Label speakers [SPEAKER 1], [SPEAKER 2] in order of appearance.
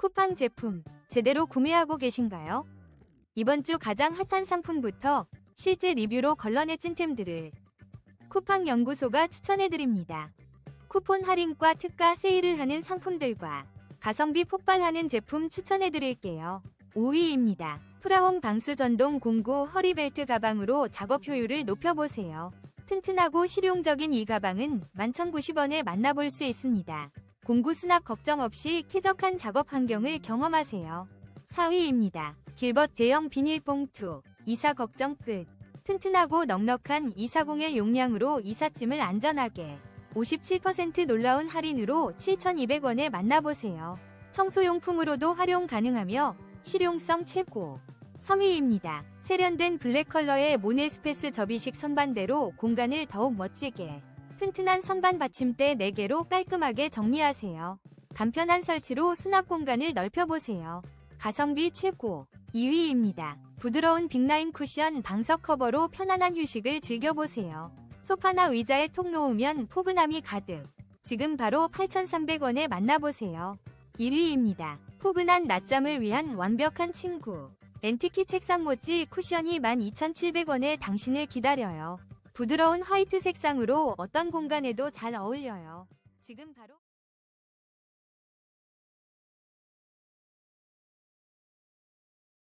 [SPEAKER 1] 쿠팡 제품 제대로 구매하고 계신가요? 이번 주 가장 핫한 상품부터 실제 리뷰로 걸러내 찐템들을 쿠팡 연구소가 추천해드립니다. 쿠폰 할인과 특가 세일을 하는 상품들과 가성비 폭발하는 제품 추천해드릴게요. 5위입니다. 프라홈 방수 전동 공구 허리벨트 가방으로 작업 효율을 높여보세요. 튼튼하고 실용적인 이 가방은 11,090원에 만나볼 수 있습니다. 공구 수납 걱정 없이 쾌적한 작업 환경을 경험하세요. 4위입니다. 길벗 대형 비닐봉투 이사 걱정 끝. 튼튼하고 넉넉한 240의 용량으로 이삿짐을 안전하게 57% 놀라운 할인으로 7,200원에 만나보세요. 청소용품으로도 활용 가능하며 실용성 최고. 3위입니다. 세련된 블랙 컬러의 모네스페스 접이식 선반대로 공간을 더욱 멋지게 튼튼한 선반 받침대 4개로 깔끔하게 정리하세요. 간편한 설치로 수납 공간을 넓혀보세요. 가성비 최고 2위입니다. 부드러운 빅라인 쿠션 방석 커버로 편안한 휴식을 즐겨보세요. 소파나 의자에 톡 놓으면 포근함이 가득. 지금 바로 8,300원에 만나보세요. 1위입니다. 포근한 낮잠을 위한 완벽한 친구. 앤티키 책상 모찌 쿠션이 12,700원에 당신을 기다려요. 부드러운 화이트 색상으로 어떤 공간에도 잘 어울려요. 지금 바로